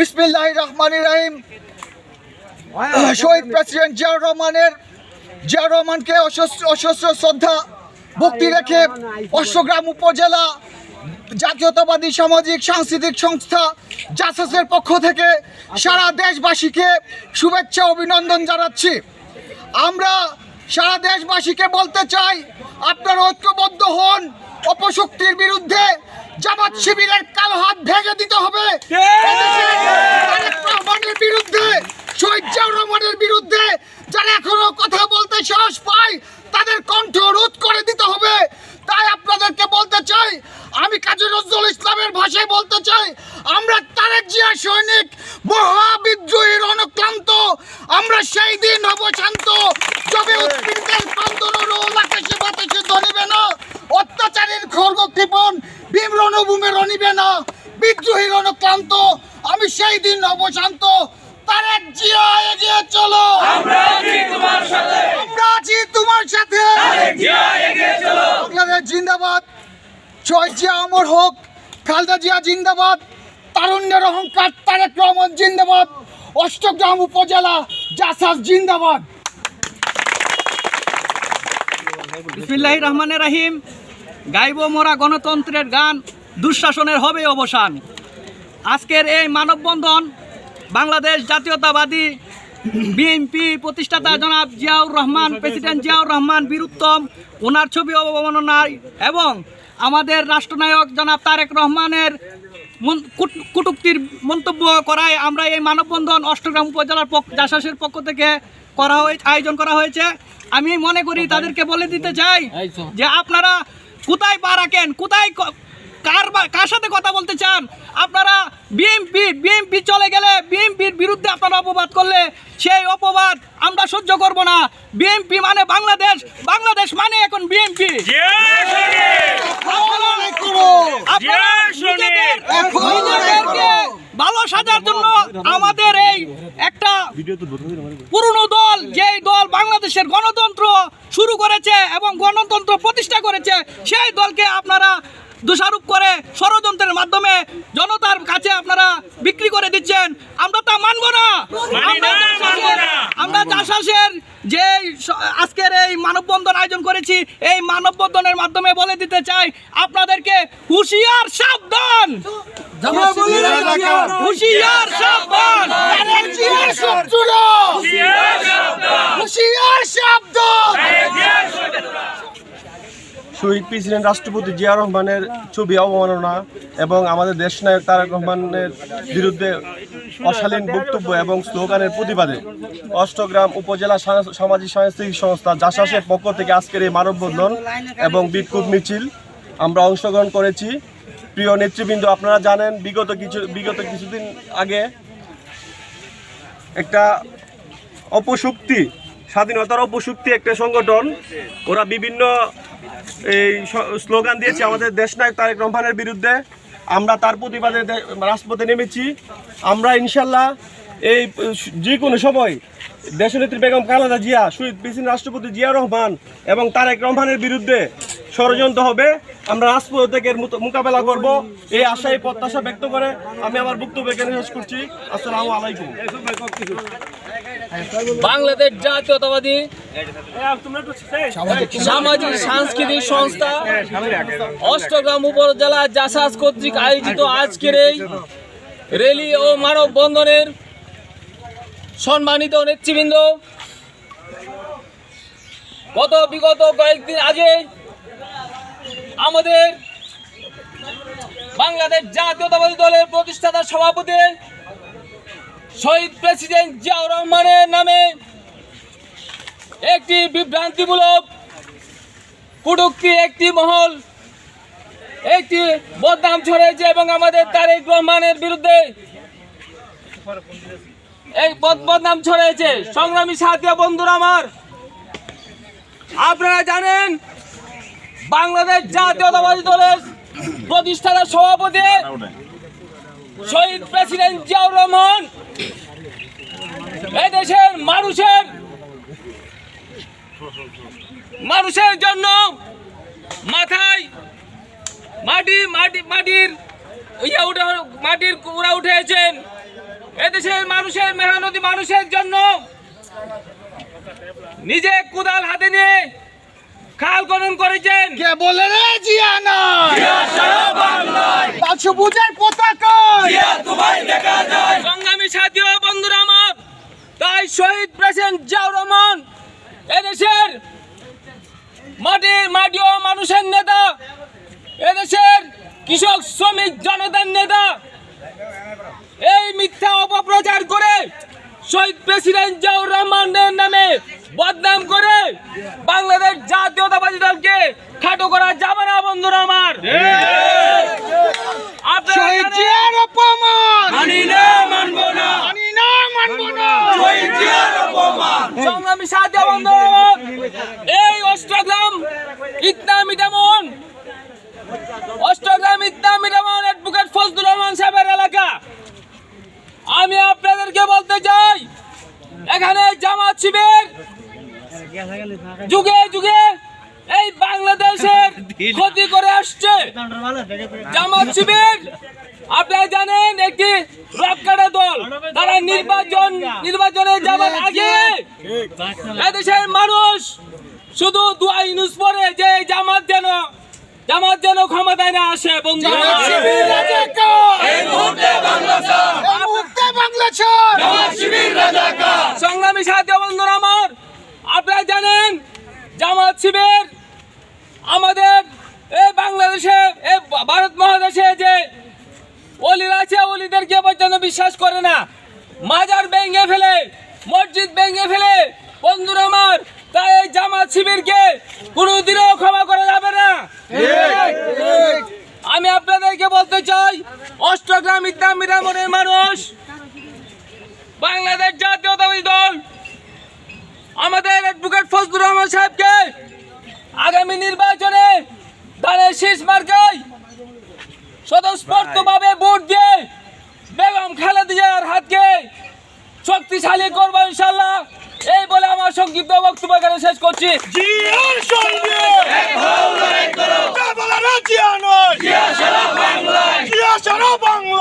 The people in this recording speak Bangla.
বিসমিল্লাহ রহমান রাহিম। শহীদ প্রেসিডেন্ট জিয়াউর রহমানের জিয়াউর রহমানকে অসহস্র শ্রদ্ধা ভক্তি রেখে অশ্বগ্রাম উপজেলা জাতীয়তাবাদী সামাজিক সাংস্কৃতিক সংস্থা জাসাসের পক্ষ থেকে সারা দেশবাসীকে শুভেচ্ছা অভিনন্দন জানাচ্ছি। আমরা সারা দেশবাসীকে বলতে চাই আপনারা ঐক্যবদ্ধ হন অপশক্তির বিরুদ্ধে জামাত শিবিরের কালো হাত ভেঙে দিতে হবে। রহমানের বিরুদ্ধে শহীদ জিয়াউর রহমানের বিরুদ্ধে যারা এখনও কথা বলতে সাহস পায় তাদের কণ্ঠ রোধ করে দিতে হবে। তাই আপনাদেরকে বলতে চাই আমি কাজী নজরুল ইসলামের ভাষায় বলতে চাই আমরা তারেক জিয়া সৈনিক মহাবিদ্রোহীর অনুক্লান্ত আমরা সেই দিন হব শান্ত। যবে উৎপীড়িতের স্পন্দন রোল আকাশে বাতাসে ধরিবে না। অত্যাচারের খর্গ কৃপণ ভীম রণভূমে রণিবে না বিদ্রোহীর অনুক্লান্ত আমি সেই দিন হব শান্ত তারেক জিয়া এগিয়ে চলো। আমরা আছি তোমার সাথে। আমরা আছি তোমার সাথে। বাংলাদেশ জিন্দাবাদ। জয় জিয়া অমর হোক খালদা জিয়া জিন্দাবাদ। তারুণ্যের অহংকার তারেক রহমান জিন্দাবাদ। অষ্টগ্রাম উপজেলা জাসাস জিন্দাবাদ। বিসমিল্লাহ রহমানের রাহিম। গাইব মোরা গণতন্ত্রের গান দুঃশাসনের হবে অবসান। আজকের এই মানববন্ধন বাংলাদেশ জাতীয়তাবাদী বিএনপি প্রতিষ্ঠাতা জনাব জিয়াউর রহমান প্রেসিডেন্ট জিয়াউর রহমান বীরুত্তম ওনার ছবি অবমাননায় এবং আমাদের রাষ্ট্রনায়ক জনাব তারেক রহমানের মন- কুট- কটূক্তির মন্তব্য করায় আমরা এই মানববন্ধন অষ্টগ্রাম উপজেলার জাসাসের পক্ষ থেকে করা হয়ে আয়োজন করা হয়েছে। আমি মনে করি তাদেরকে বলে দিতে চাই যে আপনারা কোথায় পা রাখেন? কোথায় কার কার সাথে কথা বলতে চান? আপনারা বিএমপি বিএমপি চলে গেলে বিএমপির বিরুদ্ধে আপনারা অপবাদ করলে সেই অপবাদ আমরা সহ্য করব না। বিএমপি মানে বাংলাদেশ। বাংলাদেশ মানে এখন বিএমপি ভালো সাজার জন্য আমাদের একটা পুরনো দল যেই দল বাংলাদেশের গণতন্ত্র শুরু করেছে এবং গণতন্ত্র প্রতিষ্ঠা করেছে সেই দলকে আপনারা দোষারোপ করে ষড়যন্ত্রের মাধ্যমে জনতার কাছে আপনারা বিক্রি করে দিচ্ছেন। আমরা তা মানব না। আমরা আমরা যে আজকের এই মানববন্ধন আয়োজন করেছি এই মানববন্ধনের মাধ্যমে বলে দিতে চাই আপনাদেরকে হুঁশিয়ার সাবধান। হুঁশিয়ার সাবধান। শব্দ শহীদ প্রেসিডেন্ট রাষ্ট্রপতি জিয়া রহমানের ছবি অবমাননা এবং আমাদের দেশ দেশনায়ক তারেক রহমানের বিরুদ্ধে অশালীন বক্তব্য এবং স্লোগানের প্রতিবাদে অষ্টগ্রাম উপজেলা সামাজিক সাংস্কৃতিক সংস্থা জাসাসের পক্ষ থেকে আজকের এই মানববন্ধন এবং বিক্ষোভ মিছিল আমরা অংশগ্রহণ করেছি। প্রিয় নেতৃবৃন্দ, আপনারা জানেন বিগত কিছু বিগত কিছুদিন আগে একটা অপশক্তি, স্বাধীনতার অপশক্তি একটা সংগঠন, ওরা বিভিন্ন এই স্লোগান দিয়েছে আমাদের দেশ নায়ক তারেক রহমানের বিরুদ্ধে। আমরা তার প্রতিবাদে রাজপথে নেমেছি। আমরা ইনশাল্লাহ এই যে কোনো সময় দেশনেত্রী বেগম খালেদা জিয়া শহীদ প্রেসিডেন্ট রাষ্ট্রপতি জিয়া রহমান এবং তারেক রহমানের বিরুদ্ধে ষড়যন্ত্র হবে আমরা রাজপথ থেকে মোকাবেলা করব। এই আশায় প্রত্যাশা ব্যক্ত করে আমি আমার বক্তব্য এখানে শেষ করছি। আসসালামু আলাইকুম। বাংলাদেশ জাতীয়তাবাদী সামাজিক সাংস্কৃতিক সংস্থা অষ্টগ্রাম উপজেলা জাসাজ কর্তৃক আয়োজিত আজকের এই র্যালি ও মানববন্ধনের সম্মানিত নেতৃবৃন্দ, গত বিগত কয়েকদিন আগে আমাদের বাংলাদেশ জাতীয়তাবাদী দলের প্রতিষ্ঠাতা সভাপতি শহীদ প্রেসিডেন্ট জিয়াউর রহমানের নামে একটি বিভ্রান্তিমূলক কুটুক্তি, একটি মহল, একটি বদনাম ছড়িয়েছে এবং আমাদের তারেক রহমানের বিরুদ্ধে এই বদ- বদনাম ছড়িয়েছে। সংগ্রামী সাথী বন্ধুরা আমার। আপনারা জানেন, বাংলাদেশ জাতীয়তাবাদী দলের প্রতিষ্ঠাতা সভাপতি শহীদ প্রেসিডেন্ট জিয়াউর রহমান এদেশের মানুষের মানুষের জন্য মাথায় মাটি মাটি, মাটির ইয়া উঠে, মাটির কুড়া উঠেছেন এদেশের মানুষের মেহনতি মানুষের জন্য নিজে কুদাল হাতে নিয়ে খাল খনন করেছেন। কে বলে রে? জিয়া নাই। পাঁচশো বুঝার পতাকা। সংগ্রামী সাথী ও বন্ধুরা আমার তাই শহীদ প্রেসিডেন্ট জিয়াউর রহমান এদেশের মাটির মাটি ও মানুষের নেতা এদেশের কৃষক শ্রমিক জনতার নেতা এই মিথ্যা অপপ্রচার করে শহীদ প্রেসিডেন্ট জিয়াউর রহমানের নামে বদনাম করে বাংলাদেশ জাতীয়তাবাদী দলকে খাটো করা যাবে না বন্ধুরা আমার আপনারা শহীদ জানেন- জিয়ার অপমান মানি না মানবো না মানি না মানবো না সংগ্রামী সাহায্য বন্ধন এই অষ্টগ্রাম ইতনা মিটামন অষ্টগ্রাম ইতনা মিটামন অ্যাডভোকেট ফজলুর রহমান সাহেবের এলাকা। আমি আপনাদেরকে বলতে চাই, এখানে জামাত শিবির যুগে যুগে এই বাংলাদেশের ক্ষতি করে আসছে। জামাত শিবির, আপনারা জানেন একটি রক্কাটা দল। তারা নির্বাচন নির্বাচনে যাবার আগে এদেশের মানুষ শুধু দুয়াই ইউনুস পরে যে এই জামাত যেন জামাত যেন ক্ষমতায় না আসে বন্ধু সংগ্রামী সাহায্য বন্ধুরা আমার আপনারা জানেন জামাত শিবির আমাদের এই বাংলাদেশে এই ভারত মহাদেশে যে অলিরা আছে অলিদেরকে পর্যন্ত বিশ্বাস করে না। মাজার ভেঙে ফেলে মসজিদ ভেঙে ফেলে। বন্ধুরা আমার, তাই এই জামাত শিবিরকে কোনোদিনও ক্ষমা করা যাবে না। আমি আপনাদেরকে বলতে চাই, অষ্টগ্রাম ইসলাম মিরামনের মানুষ, বাংলাদেশ জাতীয়তাবাদী দল, আমাদের অ্যাডভোকেট ফজলুর রহমান সাহেবকে আগামী নির্বাচনে দলের শীষ মার্কায় স্বতঃস্ফূর্তভাবে ভোট দিয়ে বেগম খালেদা জিয়ার হাতকে শক্তিশালী করব ইনশাল্লাহ এই বলে আমার সংক্ষিপ্ত বক্তব্য এখানে শেষ করছি। জিয়ার সঙ্গে জিয়া সারা বলে